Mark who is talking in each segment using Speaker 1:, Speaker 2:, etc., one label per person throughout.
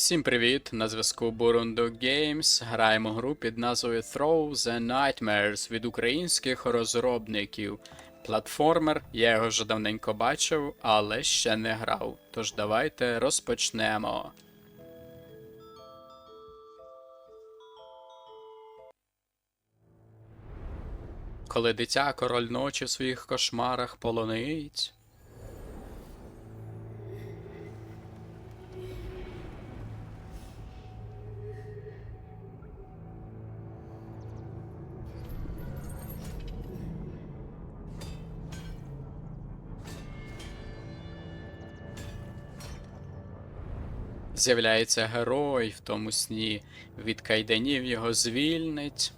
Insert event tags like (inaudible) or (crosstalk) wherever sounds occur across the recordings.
Speaker 1: Всім привіт! На зв'язку Burundo Games. Граємо гру під назвою Throw the Nightmares від українських розробників. Платформер, я його вже давненько бачив, але ще не грав. Тож давайте розпочнемо. Коли дитя король ночі в своїх кошмарах полонить. З'являється герой в тому сні, від кайданів його звільнить.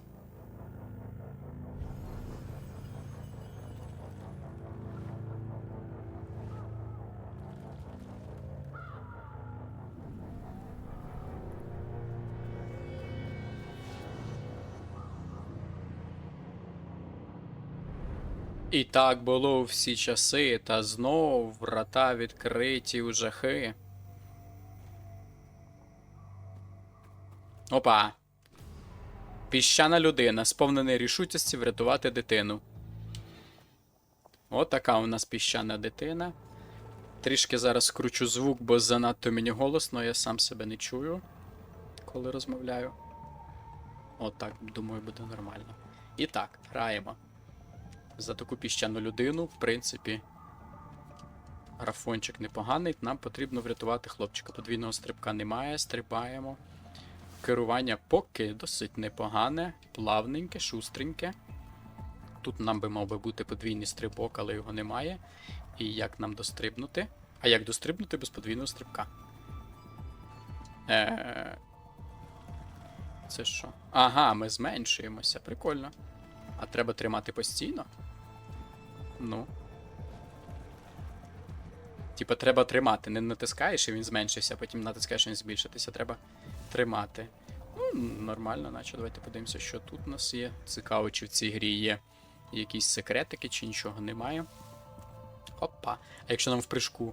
Speaker 1: І так було всі часи, та знов врата відкриті у жахи. Опа. Піщана людина, сповнений рішучості врятувати дитину. От така у нас піщана дитина. Трішки зараз скручу звук, бо занадто мені голосно, я сам себе не чую, коли розмовляю. От так, думаю, буде нормально. І так, граємо. За таку піщану людину, в принципі, графончик непоганий. Нам потрібно врятувати хлопчика. Подвійного стрибка немає, стрибаємо. Керування поки досить непогане, плавненьке, шустреньке. Тут нам би мав би бути подвійний стрибок, але його немає. І як нам дострибнути? А як дострибнути без подвійного стрибка? Е... Це що? Ага, ми зменшуємося. Прикольно. А треба тримати постійно? Ну. Типа, треба тримати. Не натискаєш і він зменшився, потім натискаєш і він збільшитися. Треба тримати. Ну, нормально, наче давайте подивимося, що тут у нас є. Цікаво, чи в цій грі є якісь секретики, чи нічого немає. Опа. А якщо нам в прыжку.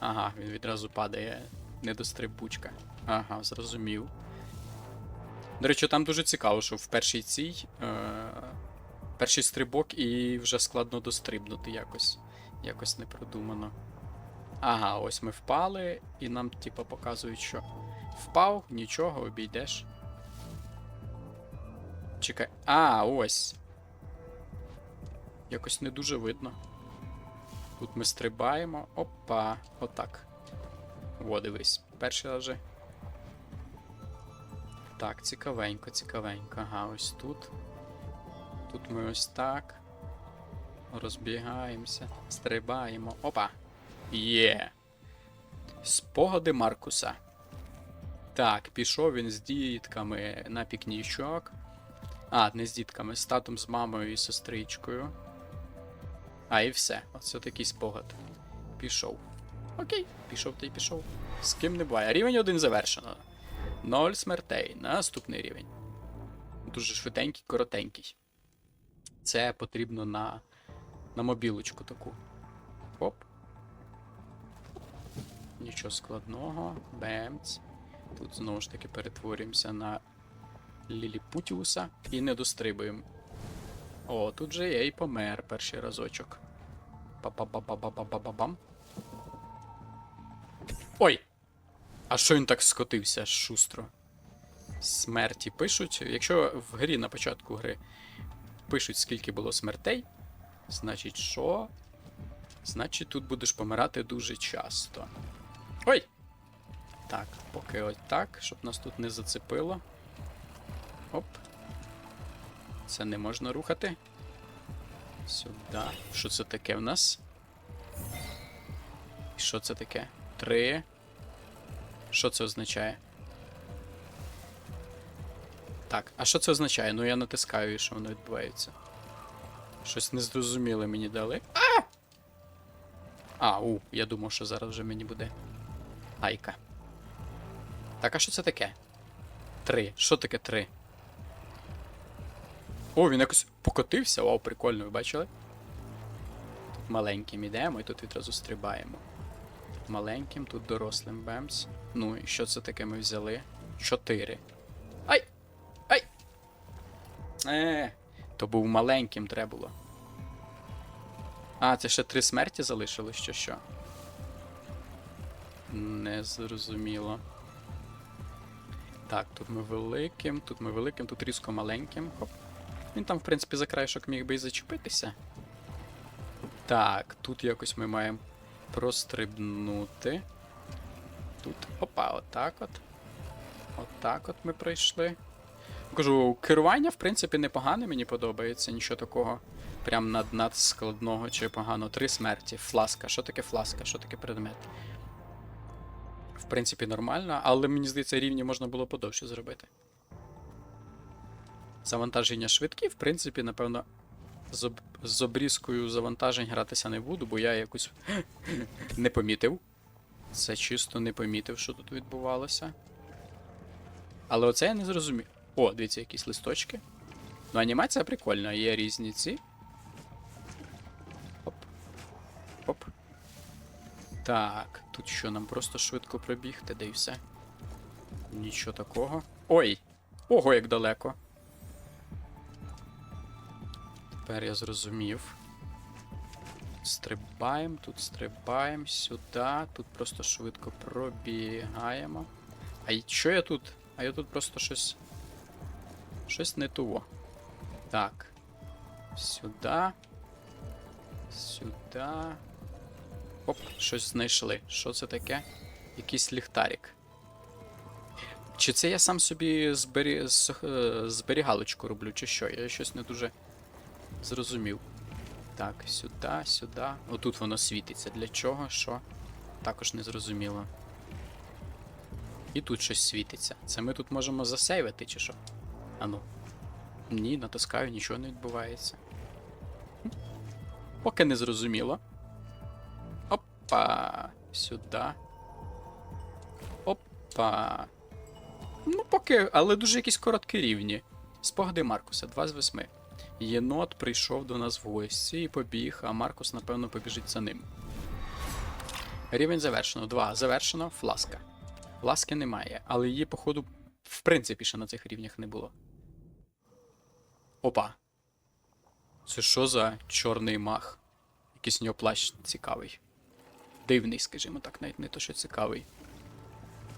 Speaker 1: Ага, він відразу падає. Недострибучка. Ага, зрозумів. До речі, там дуже цікаво, що в першій цій. Е- перший стрибок і вже складно дострибнути якось. Якось не продумано. Ага, ось ми впали, і нам, типа, показують, що впав, нічого, обійдеш. Чекай. А, ось. Якось не дуже видно. Тут ми стрибаємо. Опа, отак. О, дивись. Перший раз. Так, цікавенько, цікавенько. Ага, ось тут. Тут ми ось так. Розбігаємося, стрибаємо. Опа! Є. Спогади Маркуса. Так, пішов він з дітками на пікнічок. А, не з дітками, з татом, з мамою і сестричкою. А, і все. Оце такий спогад. Пішов. Окей, пішов та й пішов. З ким не буває. Рівень один завершено. Ноль смертей. Наступний рівень. Дуже швиденький, коротенький. Це потрібно на, на мобілочку таку. Оп. Нічого складного. Бемц. Тут знову ж таки перетворюємося на Ліліпутіуса і не дострибуємо. О, тут же я і помер перший разочок. Па-па-па-па-па-па-па-бам. Ой! А що він так скотився шустро? Смерті пишуть. Якщо в грі на початку гри пишуть, скільки було смертей, значить що? Значить, тут будеш помирати дуже часто. Ой! Так, поки ось так, щоб нас тут не зацепило. Оп. Це не можна рухати. Сюди. Що це таке в нас? І що це таке? Три. Що це означає? Так, а що це означає? Ну я натискаю і що воно відбувається. Щось незрозуміле мені дали. А! А, у, я думав, що зараз вже мені буде. Айка. Так, а що це таке? Три. Що таке три? О, він якось покотився. Вау, прикольно, ви бачили? Тут маленьким ідемо і тут відразу стрибаємо. маленьким, тут дорослим бемс. Ну, і що це таке ми взяли? Чотири. Ай! Ай! Е, то був маленьким треба було. А, це ще три смерті залишилось, чи що? Не зрозуміло. Так, тут ми великим, тут ми великим, тут різко маленьким. Хоп. Він там, в принципі, за краєшок міг би і зачепитися. Так, тут якось ми маємо прострибнути. Тут. Опа, отак от. Отак от ми пройшли. Кажу, керування, в принципі, непогане, мені подобається, нічого такого. Прям над, над складного чи погано. Три смерті. Фласка. Що таке фласка? Що таке предмет? В принципі, нормально, але мені здається, рівні можна було подовше зробити. Завантаження швидкі, в принципі, напевно, з, об... з обрізкою завантажень гратися не буду, бо я якось (laughs) не помітив. Це чисто не помітив, що тут відбувалося. Але оце я не зрозумів. О, дивіться, якісь листочки. Ну, анімація прикольна, є різні ці. Оп. Оп. Так, тут що, нам просто швидко пробігти, де й все. Нічого такого. Ой! Ого, як далеко. Тепер я зрозумів. Стрибаємо, тут стрибаємо, сюди. Тут просто швидко пробігаємо. А що я тут? А я тут просто щось. Щось не того. Так. Сюди. Сюди. Оп, щось знайшли. Що це таке? Якийсь ліхтарик. Чи це я сам собі збері... е, зберігалочку роблю, чи що? Я щось не дуже зрозумів. Так, сюди, сюди. Отут воно світиться. Для чого? Що? Також не зрозуміло. І тут щось світиться. Це ми тут можемо засейвити, чи що? Ану. Ні, натискаю, нічого не відбувається. Поки не зрозуміло. Опа. Сюди. Опа. Ну, поки, але дуже якісь короткі рівні. Спогади Маркуса, 2 з 8. Єнот прийшов до нас в гості і побіг, а Маркус, напевно, побіжить за ним. Рівень завершено. 2. Завершено. Фласка. Фласки немає, але її, походу, в принципі, ще на цих рівнях не було. Опа. Це що за чорний мах? Якийсь нього плащ цікавий. Дивний, скажімо так, навіть не то, що цікавий.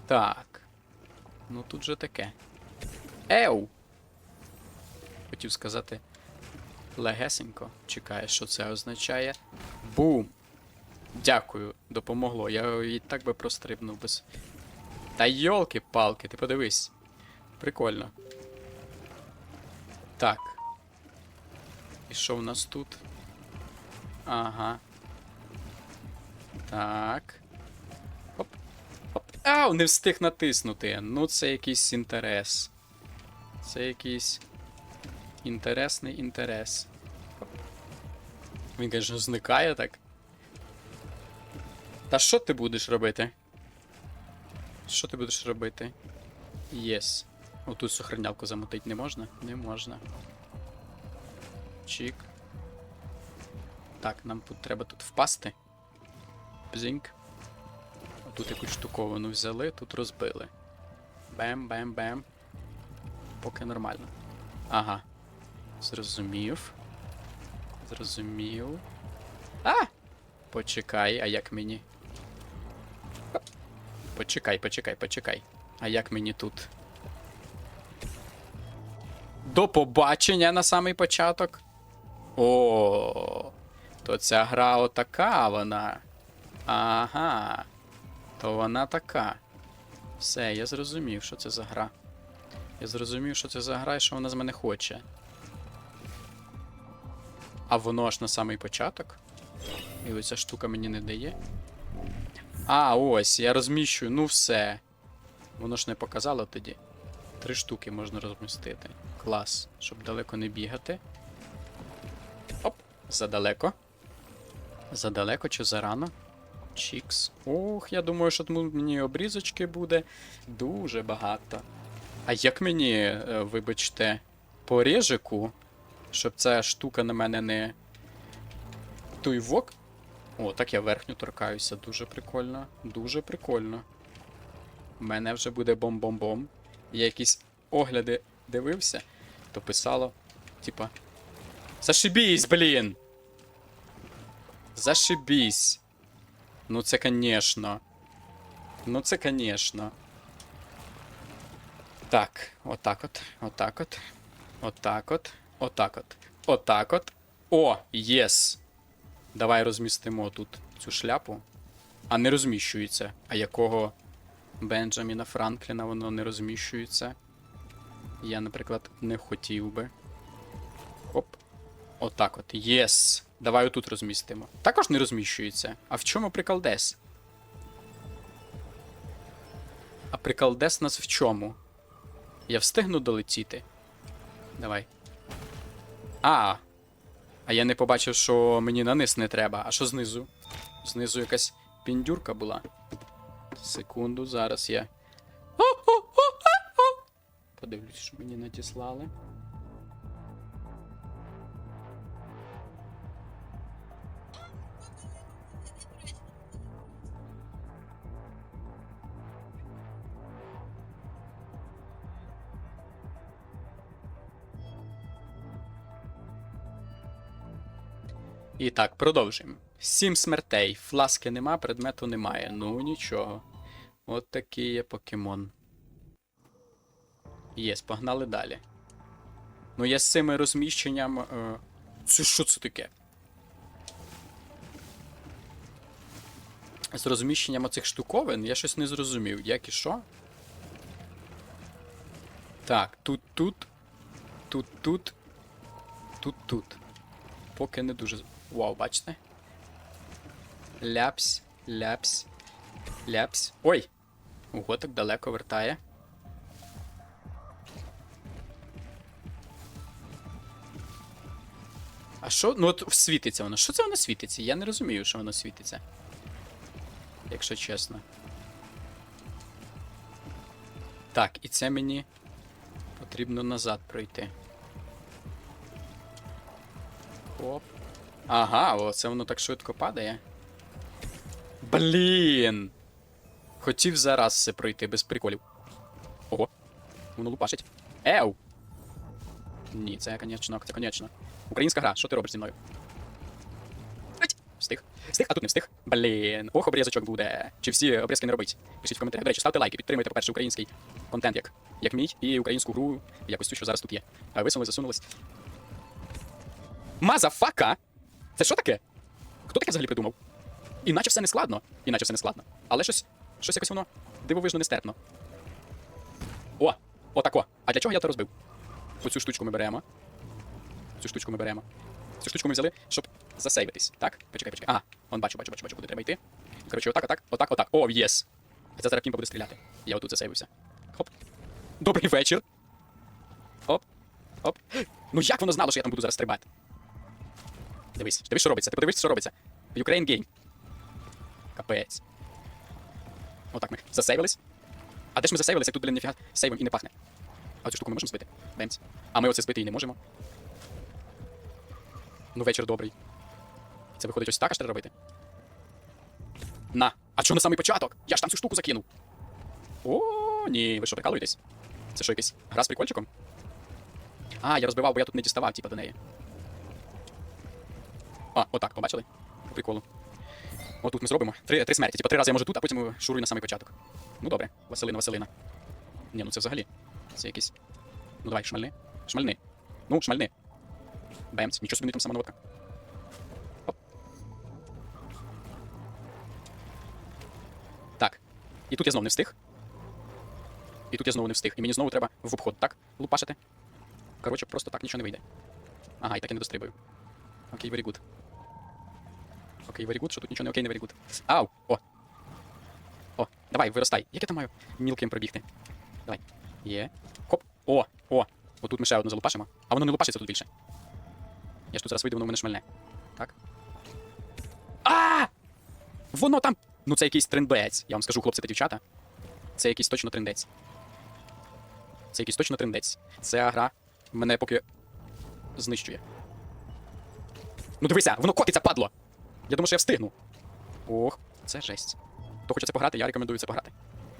Speaker 1: Так. Ну тут же таке. Еу! Хотів сказати. Легесенько. Чекає, що це означає. Бум! Дякую, допомогло. Я і так би прострибнув без. Та йолки-палки, ти подивись. Прикольно. Так. І що в нас тут? Ага. Так. Оп. Оп. Ау, не встиг натиснути. Ну, це якийсь інтерес. Це якийсь інтересний інтерес. Він, звісно, зникає так. Та що ти будеш робити? Що ти будеш робити? Єс. Отут сохранялку замутить не можна? Не можна. Чік. Так, нам треба тут впасти. Бзіньк. Тут якусь штуковину взяли, тут розбили. Бем-бем-бем. Поки нормально. Ага. Зрозумів. Зрозумів. А! Почекай, а як мені? Почекай, почекай, почекай. А як мені тут? До побачення на самий початок. О, то ця гра отака вона. Ага. То вона така. Все, я зрозумів, що це за гра. Я зрозумів, що це за гра і що вона з мене хоче. А воно аж на самий початок. І оця штука мені не дає. А, ось, я розміщую, ну все. Воно ж не показало тоді. Три штуки можна розмістити. Клас, щоб далеко не бігати. Оп, задалеко. Задалеко чи зарано? Чікс. Ох, я думаю, що тому мені обрізочки буде дуже багато. А як мені, е, вибачте, по режику, щоб ця штука на мене не. Туйвок? О, так я верхню торкаюся. Дуже прикольно. Дуже прикольно. У мене вже буде бом-бом-бом. Я якісь огляди дивився, то писало, типа. Зашибісь, блін! Зашибісь. Ну це конечно. Ну це конечно. Так, отак от, отак от, отак от, отак от, отак от. О, єс! Давай розмістимо тут цю шляпу. А не розміщується. А якого Бенджаміна Франкліна воно не розміщується? Я, наприклад, не хотів би. Оп. Отак от. Єс. Давай отут розмістимо. Також не розміщується. А в чому приколдес? А приколдес нас в чому? Я встигну долетіти. Давай. А. А я не побачив, що мені на низ не треба. А що знизу? Знизу якась піндюрка була. Секунду, зараз я. Подивлюсь, що мені надіслали. І так, продовжуємо. Сім смертей. Фласки нема, предмету немає. Ну нічого. От такий є покемон. Єс, погнали далі. Ну, я з цими розміщенням. Е... Це що це таке? З розміщенням оцих штуковин я щось не зрозумів. Як і що? Так, тут, тут. Тут, тут. Тут, тут. Поки не дуже. Вау, бачите? Ляпсь, ляпсь, ляпсь. Ой! Ого, так далеко вертає. А що? Ну от світиться воно. Що це воно світиться? Я не розумію, що воно світиться. Якщо чесно. Так, і це мені потрібно назад пройти. Оп. Ага, о, це воно так швидко падає. Блін! Хотів зараз це пройти без приколів. Ого. Воно лупашить. Еу! Ні, це, конечно, це конечно. Українська гра, що ти робиш зі мною? Встиг. Встиг, а тут не встиг. Блін. Ох, обрізочок буде. Чи всі обрізки не робить? Пишіть в коментарях. До речі, ставте лайки, підтримуйте, по-перше, український контент, як, як мій, і українську гру, якось цю, що зараз тут є. А висунули, засунулись. Мазафака! Це що таке? Хто таке взагалі придумав? Іначе все не складно. Іначе все не складно. Але щось, щось якось воно дивовижно нестерпно. О! Отако. А для чого я це розбив? Оцю штучку ми беремо. Цю штучку ми беремо. Цю штучку ми взяли, щоб засейвитись. Так? Почекай, почекай. Ага, он бачу, бачу, бачу, бачу, куди треба йти. Коротше, отак, отак, отак, отак. О, єс! Це зараз Кімпа буде стріляти. Я отут засейвився. Хоп. Добрий вечір. Оп. Оп. Ну як воно знало, що я там буду зараз стрибати? Дивись, дивись, що робиться. Ти подивись, що робиться. Ukraine Game. Капець. Отак ми засейвились. А де ж ми засейвилися, тут, блін, ніфіга сейвом і не пахне. А цю штуку ми можемо збити. Бемць. А ми оце збити і не можемо. Ну, вечір добрий. Це виходить ось так аж треба робити. На. А чого на самий початок? Я ж там цю штуку закинув. О, ні, ви що, прикалуєтесь? Це що, якась гра з прикольчиком? А, я розбивав, бо я тут не діставав, типа, до неї. А, отак, побачили? По приколу. Отут ми зробимо. Три, три смерті. Типа три рази я можу тут, а потім шурую на самий початок. Ну добре, Василина, Василина. Ні, ну це взагалі. Це якийсь. Ну давай, шмальни. Шмальни. Ну, шмальни. Бемц. Нічого собі не там сама наводка. Оп. Так. І тут я знову не встиг. І тут я знову не встиг. І мені знову треба в обход, так? Лупашити. Коротше, просто так нічого не вийде. Ага, і так я не дострибаю. Окей, very good. Окей, very good, що тут нічого не окей, не very good. Ау! О! О, давай, виростай. Як я там маю мілким пробігти? Давай. Є. Хоп. О! О! Отут ми ще одну залупашимо. А воно не лупашиться тут більше. Я ж тут зараз вийду, воно в мене шмальне. Так. А! Воно там. Ну це якийсь трендець. Я вам скажу, хлопці та дівчата. Це якийсь точно трендець. Це якийсь точно трендець. Ця гра мене поки знищує. Ну дивися, воно котиться, падло! Я думаю, що я встигну. Ох, це жесть. Хто хоче це пограти, я рекомендую це пограти.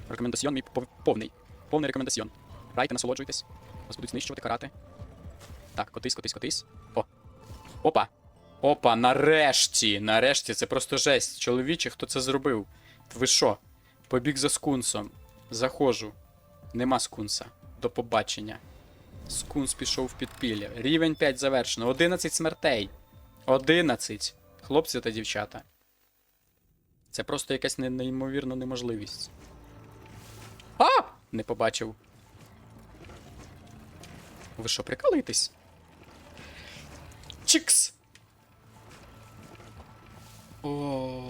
Speaker 1: Рекомендаціон мій пов- повний. Повний рекомендаціон. Грайте, насолоджуйтесь. Вас будуть знищувати карати. Так, котись, котись, котись. О. Опа. Опа, нарешті. Нарешті, це просто жесть. Чоловіче, хто це зробив? Ви що? Побіг за скунсом. Заходжу. Нема скунса. До побачення. Скунс пішов в підпілля. Рівень 5 завершено. 11 смертей. 11. Хлопці та дівчата. Це просто якась неймовірна неможливість. А! Не побачив. Ви що, прикалуєтесь? Чікс! О,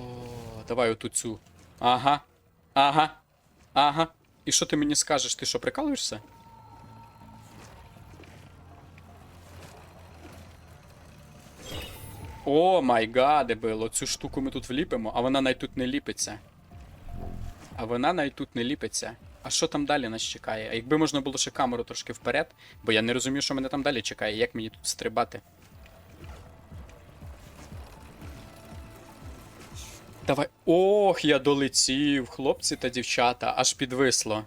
Speaker 1: давай оту цю. Ага. Ага. Ага. І що ти мені скажеш? Ти що, прикалуєшся? О май гадебело, цю штуку ми тут вліпимо, а вона навіть тут не ліпиться. А вона навіть тут не ліпиться. А що там далі нас чекає? А якби можна було ще камеру трошки вперед, бо я не розумію, що мене там далі чекає, як мені тут стрибати. Давай. Ох, я долетів, хлопці та дівчата, аж підвисло.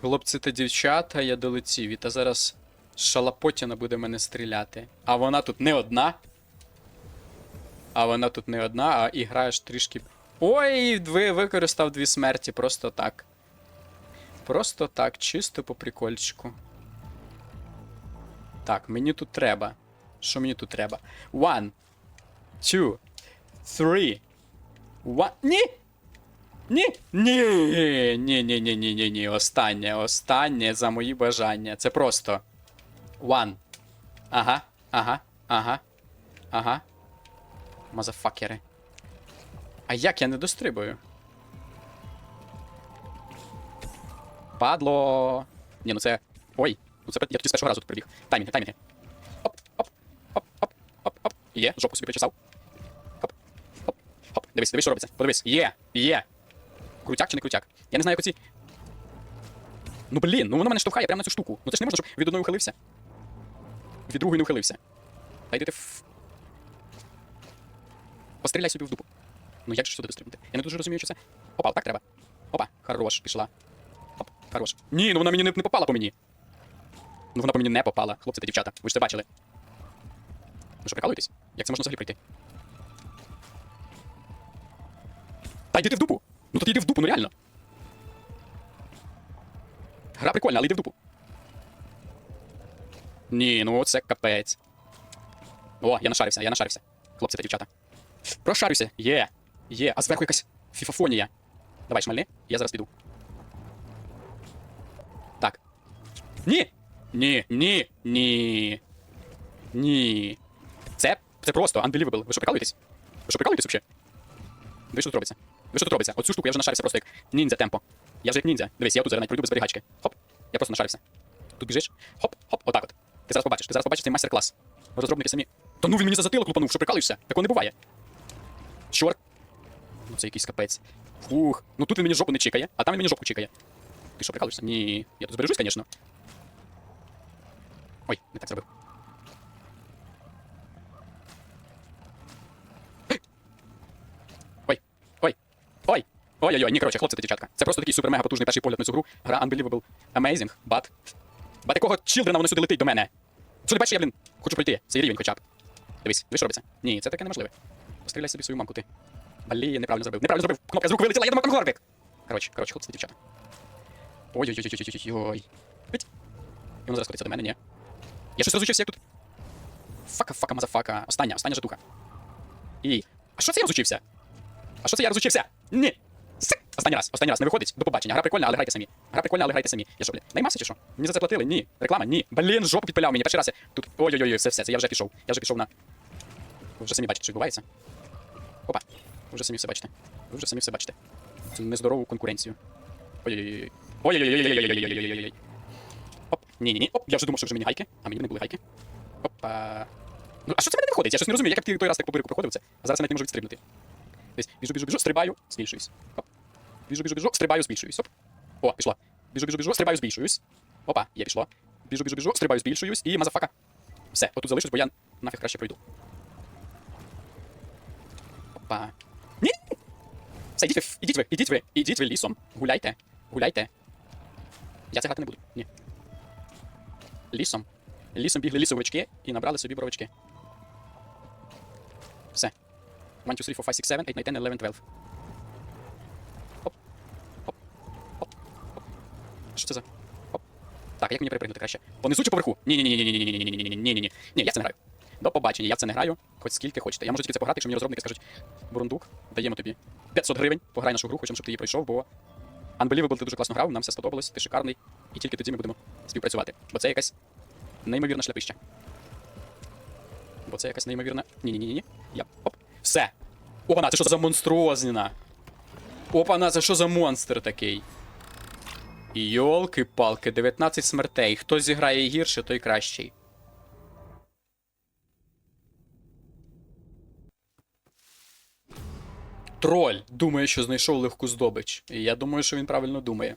Speaker 1: Хлопці та дівчата, я долетів. І та зараз шалапотіна буде мене стріляти. А вона тут не одна. А вона тут не одна, а і граєш трішки. Ой, ви використав дві смерті просто так. Просто так, чисто по прикольчику. Так, мені тут треба. Що мені тут треба? One, two, three. One. Ні! Ні! Ні! Ні, ні, ні, ні, ні, ні. Останнє, останнє за мої бажання. Це просто. One. Ага, ага, ага. Ага. Мазафакери. А як я не дострибую? Падло. Ні, ну це. Ой, ну це я тоді з першого разу тут прибіг. Таймінги, таймінги. Оп, оп, оп, оп, оп, оп. Є, жопу собі причесав. Хоп, хоп, хоп. Дивись, дивись, що робиться. Подивись. Є, є. Крутяк чи не крутяк? Я не знаю, як оці. Ну блін, ну воно мене штовхає прямо на цю штуку. Ну це ж не можна, щоб від одної ухилився. Від другої не ухилився. Та йди ти в. Постріляй собі в дупу. Ну як же сюди дострибнути? Я не дуже розумію, що це. Опа, так треба. Опа, хорош, пішла. Оп, хорош. Ні, ну вона мені не, не попала по мені. Ну вона по мені не попала, хлопці та дівчата. Ви ж це бачили. Ви що, прикалуєтесь? Як це можна взагалі пройти? Та йди ти в дупу! Ну тоді йди в дупу, ну реально. Гра прикольна, але йди в дупу. Ні, ну це капець. О, я нашарився, я нашарився. Хлопці та дівчата. Прошарюся. Є. Є. А зверху якась фіфофонія. Давай, шмальни, я зараз піду. Так. Ні! Ні, ні, ні. Ні. Це, це просто unbelievable. Ви що прикалуєтесь? Ви що прикалуєтесь взагалі? Ви що тут робиться? Ви що тут робиться? Оцю штуку я вже нашарився просто як ніндзя темпо. Я вже як ніндзя. Дивись, я тут зараз навіть пройду без зберігачки. Хоп. Я просто нашарився. Тут біжиш. Хоп, хоп, отак от. Ти зараз побачиш, ти зараз побачиш цей майстер-клас. Розробники самі. Та ну він мені за затилок лупанув, що прикалуєшся? Такого не буває. Чорт. Ну це якийсь капець. Фух. Ну тут він мені жопу не чекає, а там він мені жопу чекає. Ти що, прикалуєшся? Ні. Я тут збережусь, звісно. Ой, не так зробив. Ой, ой, ой. Ой-ой-ой, ні, коротше, хлопці та дівчатка. Це просто такий супер-мега потужний перший погляд на цю гру. Гра Unbelievable Amazing, but... But якого чілдрена воно сюди летить до мене? Не бачиш, я, блін, хочу пройти. Цей рівень хоча б. Дивись, дивись, що робиться. Ні, це таке неможливе. Постріляй собі свою мамку ти. Блін, неправильно зробив. Неправильно зробив. Кнопка з рук вилетіла, я думав, конглорбик. Коротше, коротше, хлопці дівчата. Ой-ой-ой-ой-ой-ой-ой. Ить. І воно зараз котиться до мене, ні. Я щось розучився, як тут. Фака, фака, мазафака. Остання, остання жатуха. І. А що це я розучився? А що це я розучився? Ні. Сик! Останній раз, останній раз, не виходить. До побачення. Гра прикольна, але грайте самі. Гра прикольна, але грайте самі. Я що, блін, наймався чи що? Мені за це платили? Ні. Реклама? Ні. Блін, жопу підпиляв мені. Перший раз я тут. Ой-ой-ой, все, все, це я вже пішов. Я вже пішов на. Ви вже самі бачите, що відбувається. Опа. Ви вже самі все бачите. Ви вже самі все бачите. Цю нездорову конкуренцію. Ой-ой-ой. Ой-ой-ой-ой-ой-ой-ой-ой-ой-ой-ой. Оп, ні-ні-ні. Оп, я вже думав, що вже мені гайки, а мені не були гайки. Опа. Ну, а що це в мене не виходить? Я щось не розумію, як я той раз так по бирику проходив це, а зараз я навіть не можу відстрибнути. Десь біжу, біжу, біжу, стрибаю, збільшуюсь. Оп. Біжу, біжу, біжу, стрибаю, збільшуюсь. Оп. О, пішло. Біжу, біжу, біжу, стрибаю, збільшуюсь. Опа, є пішло. Біжу, біжу, біжу, стрибаю, збільшуюсь і мазафака. Все, отут залишусь, бо я нафіг краще пройду. Опа. Ні, Все, ідіть ви, ідіть ви, ідіть ви, ідіть ви лісом. Гуляйте, гуляйте. Я це грати не буду. Ні. Лісом. Лісом бігли лісовички і набрали собі боровички. Все. 1, 2, 3, 4, 5, 6, 7, 8, 9, 10, 11, 12. Оп. Оп. Оп. Оп. Що це за? Оп. Так, як мені перепригнути краще? Понизу чи поверху? Ні, ні, я це не граю. До побачення, я в це не граю, хоч скільки хочете. Я можу тільки це пограти, якщо мені розробники скажуть, бурундук, даємо тобі 500 гривень, пограй нашу гру, хочемо, щоб ти її пройшов, бо Unbelievable ти дуже класно грав, нам все сподобалось, ти шикарний, і тільки тоді ми будемо співпрацювати. Бо це якась неймовірна шляпища. Бо це якась неймовірна. Ні-ні-ні-ні. Я. Оп. Все. Опана, це що за монструозніна? Опана, це що за монстр такий? Йолки-палки, 19 смертей. Хто зіграє гірше, той кращий. Троль думає, що знайшов легку здобич. І я думаю, що він правильно думає.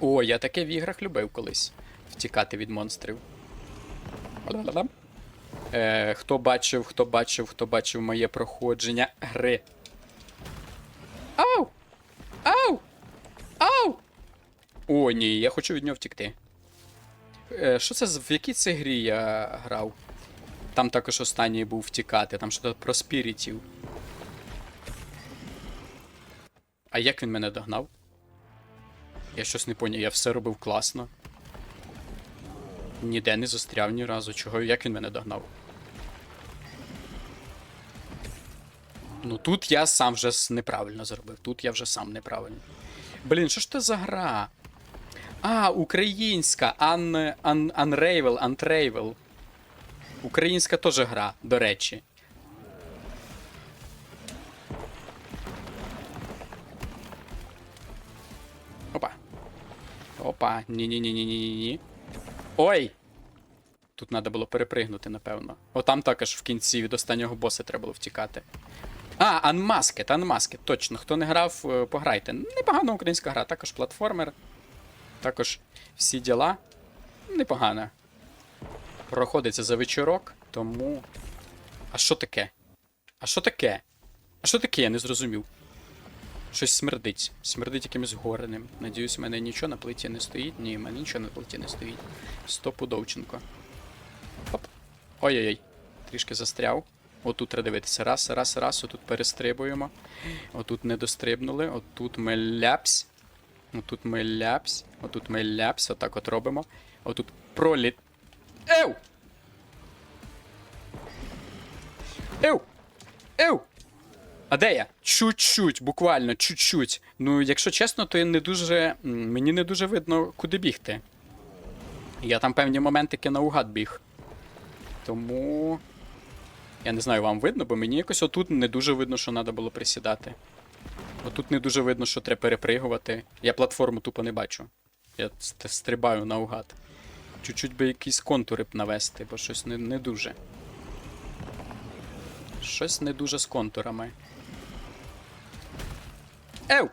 Speaker 1: О, я таке в іграх любив колись. Втікати від монстрів. Е, хто бачив, хто бачив, хто бачив моє проходження гри. Ау! Ау! Ау! О, ні, я хочу від нього втікти. Е, що це в якій це грі я грав? Там також останній був втікати, там щось про спірітів. А як він мене догнав? Я щось не поняв, я все робив класно. Ніде не застряв ні разу. Чого, як він мене догнав? Ну тут я сам вже неправильно зробив. Тут я вже сам неправильно. Блін, що ж це за гра? А, українська. Un, un, Unravel. Українська теж гра, до речі. Опа. Ні-ні-ні-ні-ні-ні. Ой! Тут треба було перепригнути, напевно. О, там також в кінці від останнього боса треба було втікати. А, Unmasked, Unmasked, точно. Хто не грав, е, пограйте. Непогана українська гра, також платформер. Також всі діла. Непогано. Проходиться за вечірок, тому. А що таке? А що таке? А що таке? Я не зрозумів. Щось смердить. Смердить якимось гореним. Надіюсь, в мене нічого на плиті не стоїть. Ні, в мене нічого на плиті не стоїть. Стопудовченко. Оп. Ой-ой-ой. Трішки застряв. Отут треба дивитися. Раз, раз, раз. Отут перестрибуємо. Отут не дострибнули. Отут ми ляпсь. Отут ми ляпсь. Отут ми ляпсь. Отак от робимо. Отут проліт. Еу! Еу! Еу! А де я? Чуть-чуть, буквально, чуть-чуть. Ну, якщо чесно, то я не дуже. Мені не дуже видно, куди бігти. Я там певні моментики наугад біг. Тому. Я не знаю, вам видно, бо мені якось отут не дуже видно, що треба було присідати. Отут не дуже видно, що треба перепригувати. Я платформу тупо не бачу. Я стрибаю наугад. Чуть-чуть би якісь контури б навести, бо щось не, не дуже. Щось не дуже з контурами. Еу!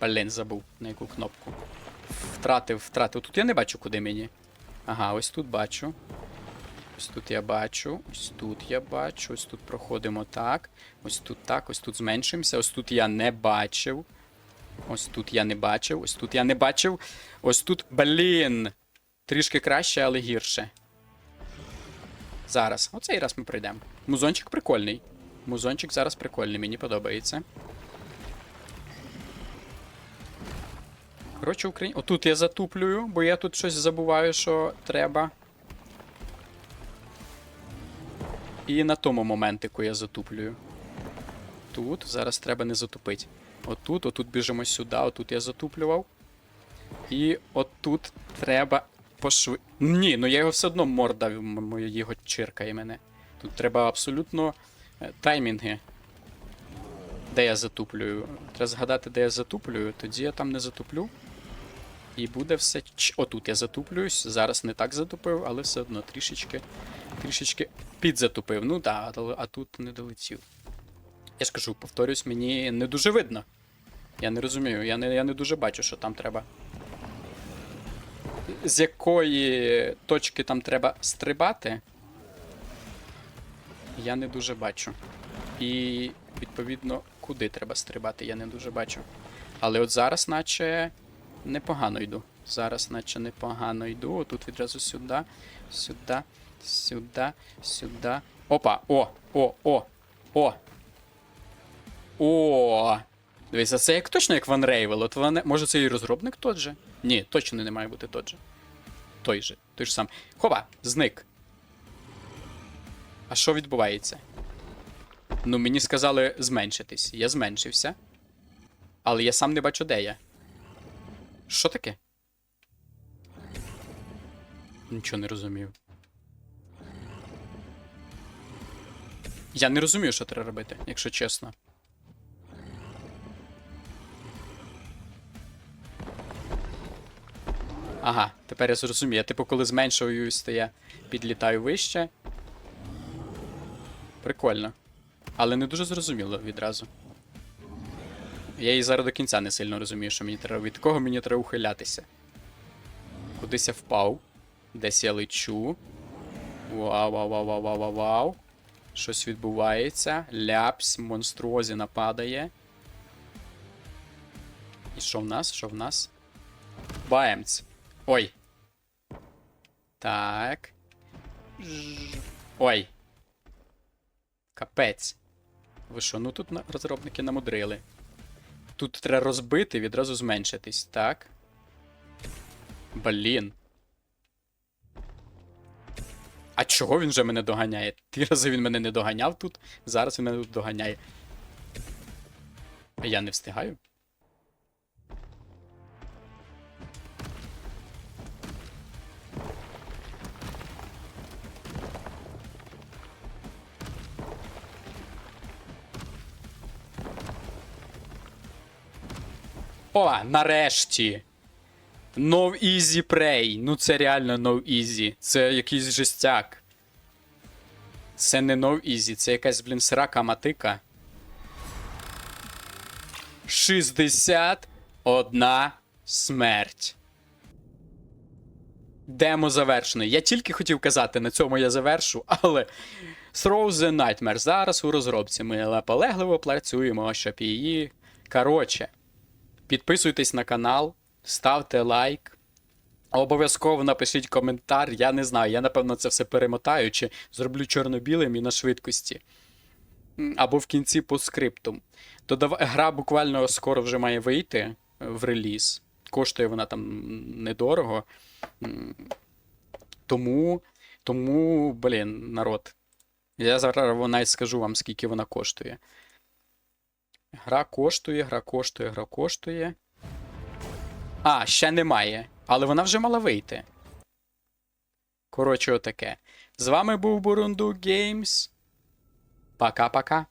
Speaker 1: Блін, забув на яку кнопку. Втратив, втратив. Тут я не бачу, куди мені. Ага, ось тут бачу. Ось тут я бачу, ось тут я бачу, ось тут проходимо так. Ось тут так, ось тут зменшуємося, ось тут я не бачив. Ось тут я не бачив, ось тут я не бачив. Ось тут, блін. Трішки краще, але гірше. Зараз. Оцей раз ми пройдемо. Музончик прикольний. Музончик зараз прикольний, мені подобається. Коротше, Україн... Отут я затуплюю, бо я тут щось забуваю, що треба. І на тому моментику я затуплюю. Тут зараз треба не затупити. Отут, отут біжимо сюди, отут я затуплював. І отут треба пошви. Ні, ну я його все одно морда м- м- його чиркає мене. Тут треба абсолютно е, таймінги. Де я затуплюю? Треба згадати, де я затуплюю, тоді я там не затуплю. І буде все. ч- Отут я затуплююсь. Зараз не так затупив, але все одно трішечки. Трішечки підзатупив. Ну так, да, а тут не долетів. Я ж кажу, повторюсь, мені не дуже видно. Я не розумію, я не, я не дуже бачу, що там треба. З якої точки там треба стрибати. Я не дуже бачу. І відповідно, куди треба стрибати, я не дуже бачу. Але от зараз, наче, непогано йду. Зараз, наче, непогано йду. Отут відразу сюди, сюди, сюди, сюди. Опа! О! О! О! О! О! Дивіться, це як точно як Ван Рейвел. От Ван... Може це і розробник тот же? Ні, точно не має бути тот же. Той же, той ж сам. Хопа, зник. А що відбувається? Ну, мені сказали зменшитись. Я зменшився. Але я сам не бачу, де я. Що таке? Нічого не розумію. Я не розумію, що треба робити, якщо чесно. Ага, тепер я зрозумію. Я, типу, коли зменшуюсь, то я підлітаю вище. Прикольно. Але не дуже зрозуміло відразу. Я і зараз до кінця не сильно розумію, що мені треба. Від кого мені треба ухилятися. Кудись я впав. Десь я лечу. Вау, вау, вау, вау, вау, вау, вау. Щось відбувається. Ляпс, монструозі нападає. І що в нас? Що в нас? Баємць. Ой. Так. Ой. Капець. Ви що, ну тут розробники намудрили. Тут треба розбити, відразу зменшитись, так? Блін. А чого він вже мене доганяє? Ті рази він мене не доганяв тут, зараз він мене тут доганяє. А я не встигаю. О, нарешті. No easy prey. Ну це реально no easy. Це якийсь жестяк. Це не no easy, це якась, блін, срака матика. 61 смерть. Демо завершено. Я тільки хотів казати, на цьому я завершу, але Throw the Nightmare зараз у розробці. Ми наполегливо працюємо, щоб її. Коротше, підписуйтесь на канал, ставте лайк. Обов'язково напишіть коментар. Я не знаю, я напевно це все перемотаю, чи зроблю чорно-білим і на швидкості. Або в кінці по скриптум. Додав... Гра буквально скоро вже має вийти в реліз. Коштує вона там недорого. Тому, тому, блін, народ. Я зараз навіть скажу вам, скільки вона коштує. Гра коштує, гра коштує, гра коштує. А, ще немає. Але вона вже мала вийти. Коротше, отаке. З вами був Бурунду Геймс. Пока-пока.